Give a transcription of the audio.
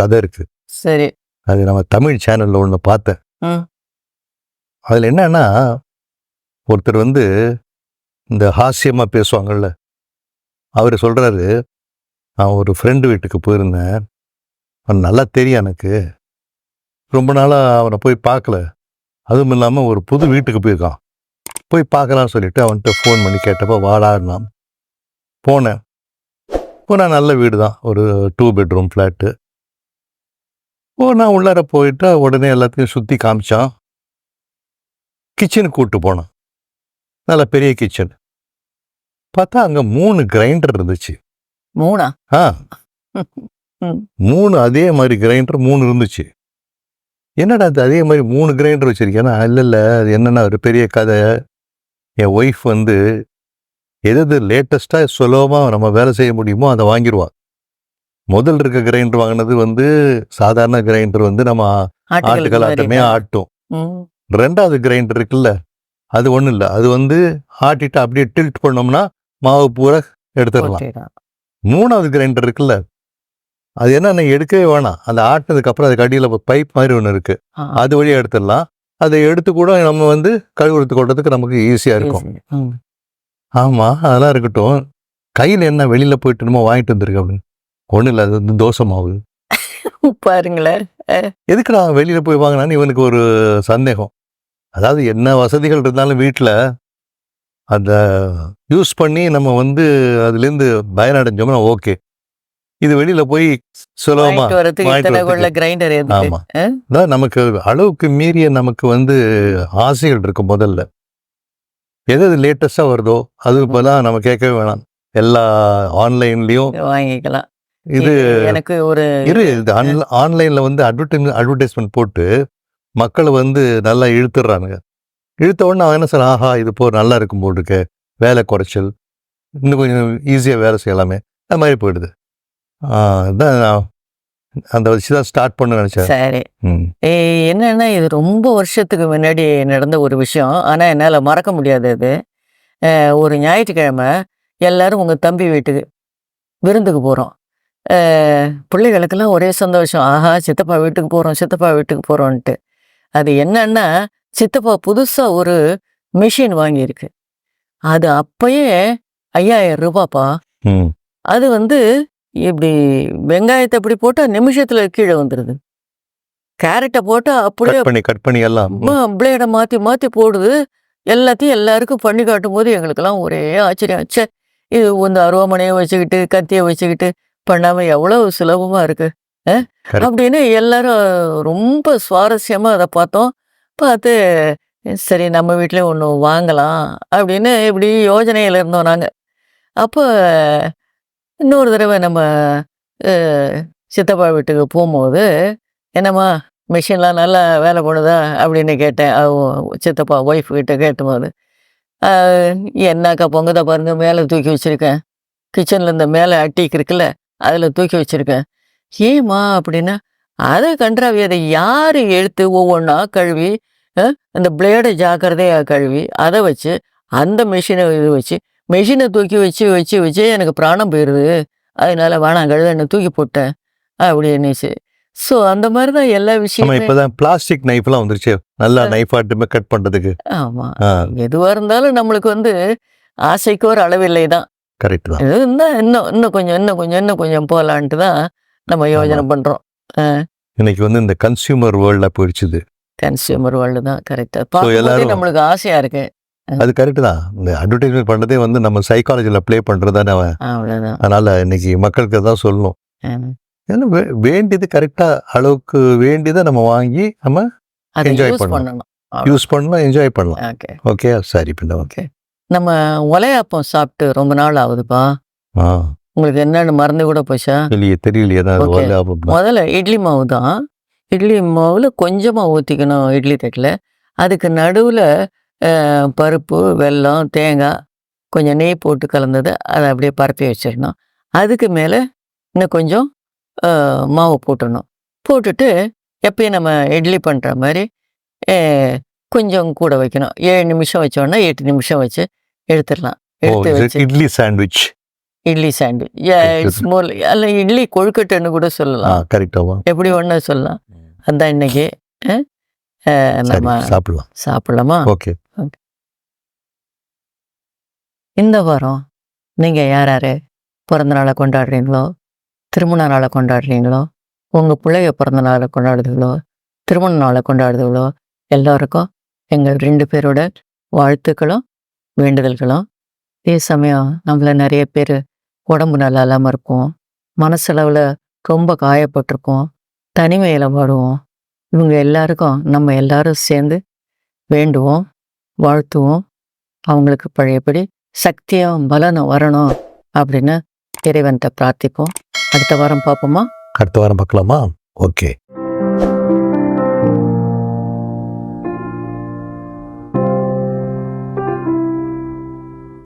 கதை இருக்கு. சரி. அது நம்ம தமிழ் சேனல்ல ஒன்று பார்த்தேன். அதில் என்னன்னா ஒருத்தர் வந்து இந்த ஹாஸ்யமாக பேசுவாங்கல்ல அவர் சொல்கிறாரு நான் ஒரு ஃப்ரெண்டு வீட்டுக்கு போயிருந்தேன். அவன் நல்லா தெரியும் எனக்கு. ரொம்ப நாளாக அவனை போய் பார்க்கல. அதுவும் இல்லாமல் ஒரு புது வீட்டுக்கு போயிருக்கான். போய் பார்க்கலாம்னு சொல்லிட்டு அவன்கிட்ட ஃபோன் பண்ணி கேட்டப்போ வாடாடினான் போனேன். போனால் நல்ல வீடு தான் ஒரு டூ பெட்ரூம் ஃப்ளாட்டு ஓ நான் உள்ளார போயிட்டு உடனே எல்லாத்தையும் சுற்றி காமிச்சான் கிச்சனுக்கு கூப்பிட்டு போனான். நல்ல பெரிய கிச்சன் பார்த்தா அங்கே மூணு கிரைண்டர் இருந்துச்சு. மூணா? ஆ. மூணு அதே மாதிரி கிரைண்டர் மூணு இருந்துச்சு. என்னடா அது அதே மாதிரி மூணு கிரைண்டர் வச்சிருக்கேன்னா இல்லை இல்லை அது என்னன்னா ஒரு பெரிய கதை. என் ஒய்ஃப் வந்து எது எது லேட்டஸ்ட்டாக சுலபமாக நம்ம வேலை செய்ய முடியுமோ அதை வாங்கிடுவா முதல் இருக்க கிரைண்டர் வாங்கினது வந்து சாதாரண கிரைண்டர் வந்து நம்ம ஆட்டுகள் ஆட்டமே ஆட்டும். ரெண்டாவது கிரைண்டர் இருக்குல்ல அது ஒன்றும் இல்லை. அது வந்து ஆட்டிட்டு அப்படியே டில்ட் பண்ணோம்னா மாவு பூரா எடுத்துடலாம். மூணாவது கிரைண்டர் இருக்குல்ல அது என்னன்னா எடுக்கவே வேணாம். அந்த ஆட்டினதுக்கு அப்புறம் அதுக்கு அடியில் பைப் மாதிரி ஒன்று இருக்கு. ஆ, அது வழியா எடுத்துடலாம். அதை எடுத்து கூட நம்ம வந்து கழுவுறது கொள்றதுக்கு நமக்கு ஈஸியாக இருக்கும். easy. ம். ஆமா அதெல்லாம் இருக்கட்டும். கையில் என்ன வெளியில போயிட்டு நம்ம வாங்கிட்டு வந்திருக்கு அப்படின்னு. ஒன்றும் இல்லை அது வந்து தோசை மாவு. பாருங்களேன் எதுக்குடா வெளியில போய் வாங்கினான்னு இவனுக்கு ஒரு சந்தேகம். அதாவது என்ன வசதிகள் இருந்தாலும் வீட்டில் அந்த யூஸ் பண்ணி நம்ம வந்து அதுலேருந்து பயனடைஞ்சோம்னா ஓகே. இது வெளியில போய் சுலபமா கிரைண்டர் எதுக்கு? ஆமா. ஆ? அதான் நமக்கு அளவுக்கு மீறிய நமக்கு வந்து ஆசைகள் இருக்கும் முதல்ல. எது எது லேட்டஸ்டாக வருதோ அது இப்போதான் நம்ம கேட்கவே வேணாம். எல்லா ஆன்லைன்லேயும் வாங்கிக்கலாம். இது எனக்கு ஒரு இரு இது ஆன்லைன்ல வந்து அட்வர்டைஸ் அட்வர்டைஸ்மெண்ட் போட்டு மக்களை வந்து நல்லா இழுத்துடுறானுங்க இழுத்த உடனே அவன் என்ன சொல்ல ஆஹா இது போ நல்லா இருக்கும் போல் இருக்கு வேலை குறைச்சல். இன்னும் கொஞ்சம் ஈஸியாக வேலை செய்யலாமே. அது மாதிரி போயிடுது. அதான் அந்த வச்சு தான் ஸ்டார்ட் பண்ண நினச்சேன். சரி. என்னன்னா இது ரொம்ப வருஷத்துக்கு முன்னாடி நடந்த ஒரு விஷயம். ஆனா என்னால மறக்க முடியாது அது. ஒரு ஞாயிற்றுக்கிழமை எல்லாரும் உங்க தம்பி வீட்டுக்கு விருந்துக்கு போறோம். அஹ், பிள்ளைகளுக்கெல்லாம் ஒரே சந்தோஷம். ஆஹா சித்தப்பா வீட்டுக்கு போறோம் சித்தப்பா வீட்டுக்கு போறோம்ன்ட்டு அது என்னன்னா சித்தப்பா புதுசா ஒரு மிஷின் வாங்கியிருக்கு. அது அப்பயே ஐயாயிரம் ரூபாப்பா. அது வந்து இப்படி வெங்காயத்தை இப்படி போட்டா நிமிஷத்துல கீழே வந்துடுது கேரட்டை போட்டா அப்படியே கட் பண்ணி கட் பண்ணி எல்லாம். பிளேடை மாத்தி மாத்தி போடுது. எல்லாத்தையும் எல்லாருக்கும் பண்ணி காட்டும் போது எங்களுக்கெல்லாம் ஒரே ஆச்சரியம். ச்சே இது இந்த அருவாமனையை வச்சுக்கிட்டு கத்தியை வச்சுக்கிட்டு பண்ணாம எவ்வளவு சுலபமா இருக்கு. அப்படின்னு எல்லாரும் ரொம்ப சுவாரஸ்யமா அதை பார்த்தோம். பார்த்து சரி நம்ம வீட்லயும் ஒன்று வாங்கலாம் அப்படின்னு இப்படி யோஜனையில இருந்தோம் நாங்க. அப்போ இன்னொரு தடவை நம்ம சித்தப்பா வீட்டுக்கு போகும்போது என்னம்மா மிஷின்லாம் நல்லா வேலை பண்ணுதா? அப்படின்னு கேட்டேன். சித்தப்பா ஒய்ஃப் கிட்ட கேட்டும்போது "ஆஹ், என்னக்கா பொங்கதா பாருங்க மேலே தூக்கி வச்சிருக்கேன். கிச்சனில் இந்த மேலே அட்டிக்கு இருக்குல்ல அதில் தூக்கி வச்சிருக்கேன். ஏம்மா அப்படின்னா அதை கன்றாவி அதை யார் எடுத்து ஒவ்வொன்றா கழுவி அந்த பிளேடை ஜாக்கிரதையாக கழுவி அதை வச்சு அந்த மிஷினை இது வச்சு மிஷினை தூக்கி வச்சு வச்சு வச்சு எனக்கு பிராணம் போயிடுது அதனால வேணாம் கழுத என்ன தூக்கி போட்டேன் அப்படின்னுச்சு ஸோ அந்த மாதிரி தான் எல்லா நம்ம விஷயமே இப்பதான் பிளாஸ்டிக் நைஃப்லாம் வந்துருச்சு. நல்லா நைஃப் ஆட்டுமே கட் பண்றதுக்கு. ஆமா ஆ. எதுவா இருந்தாலும் நம்மளுக்கு வந்து ஆசைக்கு ஒரு அளவில்லை தான் கரெக்ட் தான். இருந்தா இன்னும் இன்னும் கொஞ்சம் இன்னும் கொஞ்சம் இன்னும் கொஞ்சம் போகலான்ட்டு தான் நம்ம யோஜனை பண்றோம். இன்னைக்கு வந்து இந்த கன்சியூமர் வேர்ல்ட்ல போயிடுச்சுது கன்சியூமர் வேர்ல்டு தான் கரெக்டா பார்க்கும்போதே எல்லாரும் நம்மளுக்கு ஆசையா இருக்கு. அது கரெக்ட் தான். இந்த அட்வர்டைஸ்மெண்ட் பண்ணதே வந்து நம்ம சைக்காலஜியில் ப்ளே பண்ணுறது தானே அவன். அவ்வளவுதான். அதனால இன்னைக்கு மக்களுக்கு தான் சொல்லணும். ஏன்னா வேண்டியது கரெக்டாக அளவுக்கு வேண்டியதை நம்ம வாங்கி நம்ம பண்ணணும். பண்ணணும். யூஸ் பண்ணலாம் என்ஜாய் பண்ணலாம். ஓகே ஓகே சரி பின்ன ஓகே நம்ம ஒலையாப்பம் சாப்பிட்டு ரொம்ப நாள் ஆகுதுப்பா. உங்களுக்கு என்னன்னு மறந்து கூட போச்சா? இல்லையே தெரியலையே. முதல்ல இட்லி மாவு தான். இட்லி மாவில் கொஞ்சமாக ஊற்றிக்கணும் இட்லி தட்டில். அதுக்கு நடுவில் பருப்பு வெல்லம் தேங்காய் கொஞ்சம் நெய் போட்டு கலந்ததை அதை அப்படியே பரப்பி வச்சிடணும். அதுக்கு மேலே இன்னும் கொஞ்சம் மாவு போட்டுடணும். போட்டுட்டு எப்பயும் நம்ம இட்லி பண்ணுற மாதிரி கொஞ்சம் கூட வைக்கணும். ஏழு நிமிஷம் வச்சோன்னா எட்டு நிமிஷம் வச்சு எடுத்துடலாம். எடுத்து வச்சு இட்லி சாண்ட்விச். இட்லி சாண்ட்விச். மோர் அல்ல இட்லி கொழுக்கட்டைன்னு கூட சொல்லலாம். கரெக்டாவா எப்படி ஒன்று சொல்லலாம்? அதான் இன்னைக்கு நம்ம சாப்பிடலாம். சாப்பிடலாமா? ஓகே இந்த வாரம் நீங்கள் யார் யார் பிறந்த நாளை கொண்டாடுறீங்களோ? திருமண நாளை கொண்டாடுறீங்களோ? உங்கள் பிள்ளைய பிறந்த நாளை கொண்டாடுறீங்களோ? திருமண நாளை கொண்டாடுறீங்களோ? எல்லாருக்கும் எங்கள் ரெண்டு பேரோட வாழ்த்துக்களும் வேண்டுதல்களும். அதே சமயம் நம்மள நிறைய பேர் உடம்பு நல்லா இல்லாமல் இருக்கும். மனசளவில் ரொம்ப காயப்பட்டிருக்கோம். தனிமையில் வாடுவோம் இவங்க எல்லாருக்கும் நம்ம எல்லாரும் சேர்ந்து வேண்டுவோம் வாழ்த்துவோம். அவங்களுக்கு பழையபடி சக்தியும் பலனும் வரணும் அப்படின்னு இறைவன்கிட்ட பிரார்த்திப்போம். அடுத்த வாரம் பார்ப்போமா? அடுத்த வாரம் பார்க்கலாமா? ஓகே.